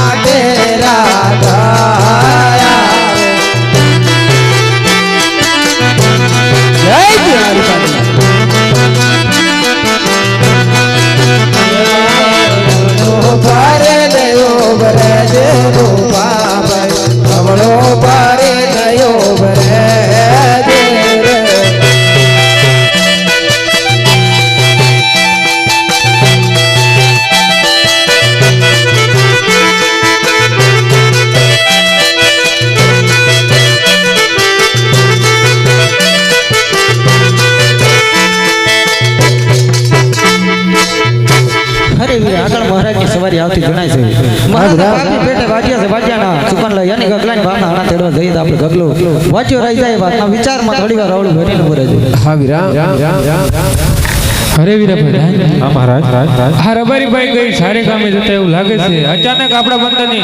માટે મહારાજ પેટે વાજ્યા છે. વાજ્યાના સુકન લઈ અને ગગલાની ભાવના હાણા તેડવા જઈએ તો આપણે ગગલો વાંચ્યો રહી જાય વાતના વિચારમાં થોડી વાર અવળું ભરીને મરે છે હા વિરામ. અરે વીરાભાઈ હા મહારાજ. રબારીભાઈ ગઈ સારી કામે જતા એવું લાગે છે. અચાનક આપણા બંદરની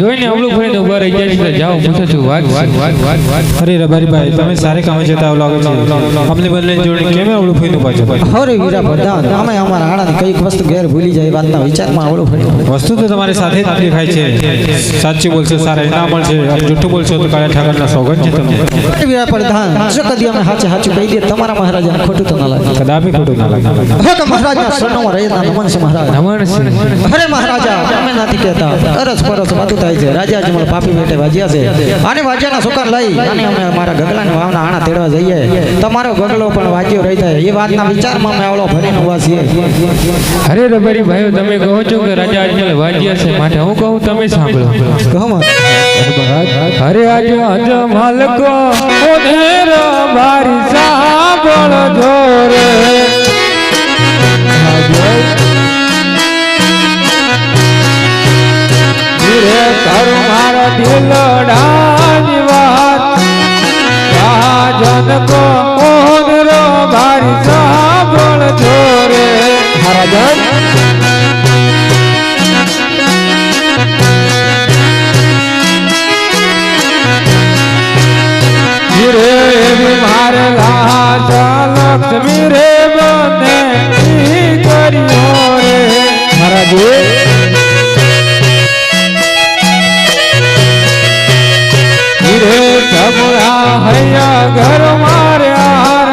જોઈને અવળું ફરીને ઊભા રહી જાય છે. જાઓ પૂછો છું વાત વાત વાત વાત વાત અરે રબારીભાઈ તમે સારી કામે જતા એવું લાગે છે. અમને બંને જોડે કેમ આવડું ફઈને પાછો? હરે વીરા પ્રધાન તમે અમારા હાણાની કંઈક વસ્તુ ઘેર ભૂલી જાય વાતના વિચારમાં અવળું ફરી વસ્તુ તો તમારી સાથે જ દેખાય છે. સાચું બોલશો સારા ઇનામ મળશે જૂઠું બોલશો તો કાળા ઠાકરના સોગંદ છે તમને. અરે વીરા પ્રધાન જો કદી અમે સાચે સાચું કહી દઈએ તમારા મહારાજા ખોટું તો ના લાગે. કદાપી ખોટું ના લાગે હે તો મહારાજના શરણોમાં રહીને નમન છે મહારાજ. નમણ અરે મહારાજા અમે નથી કહેતા અરસ પરસ બધું થાય છે. રાજા જ પાપી બેટે વાજ્યા છે. આને વાજ્યાના સુકાર લઈ અને અમે અમારા ગગલાની વાવના આણા તેડવા જઈએ. તમારો ગગલો પણ વાજ્યો રહી જાય. એ વાતના વિચારમાં અમે આવડો ભરીને ઊભા છીએ. અરે રબરી ભાઈઓ તમે કહો છો કે રાજા અજમલ વાજ્યા છે માટે? હું કહું તમે સાંભળો. કહો અરે આજ અજમલ કો ઉધેર મારી સાંભળ મહારાજ રે એવી મારે લાજા લક્ષ્મી રે બને ઈ કર્યો રે મહારાજ રે તમરા હૈયા ઘર મારે હાર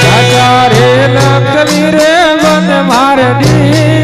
રાજા રે લક્ષ્મી રે બને મારે દી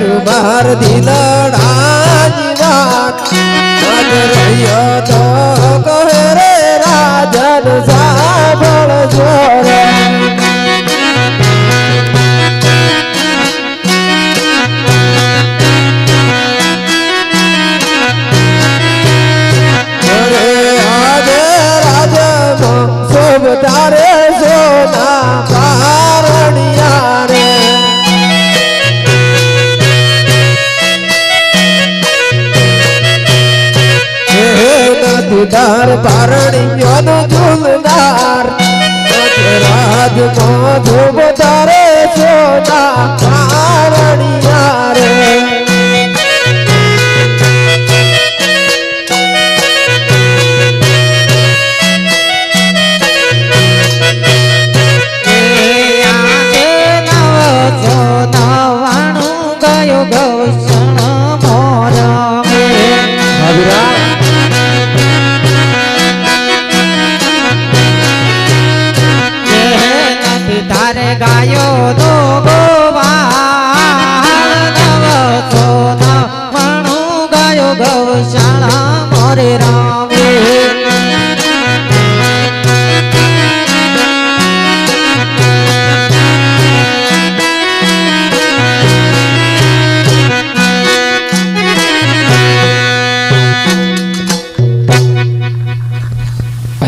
कारभार दिला जीवान कहे रे राजन साबळ जो નદીદાર પારણિયાનો ઝૂલદાર રાજમાં શુભ તારે સોના પારણિયા.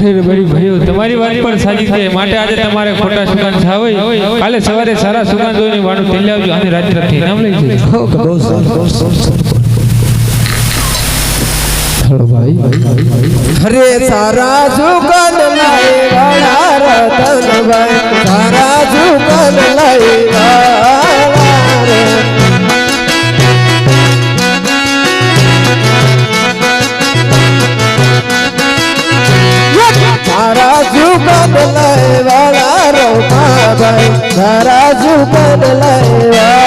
અરે રે ભાઈઓ તમારી વાત પણ સાચી છે માટે આજે તમારે ખોટા હોય કાલે સવારે સારા સુગંધોની વાળું તેલ આવજો અને રાત્રે નામ લઈ જજો અરે સારા જુગન લાય વાળા રતનભાઈ સારા જુગન લઈ લઈ વાળા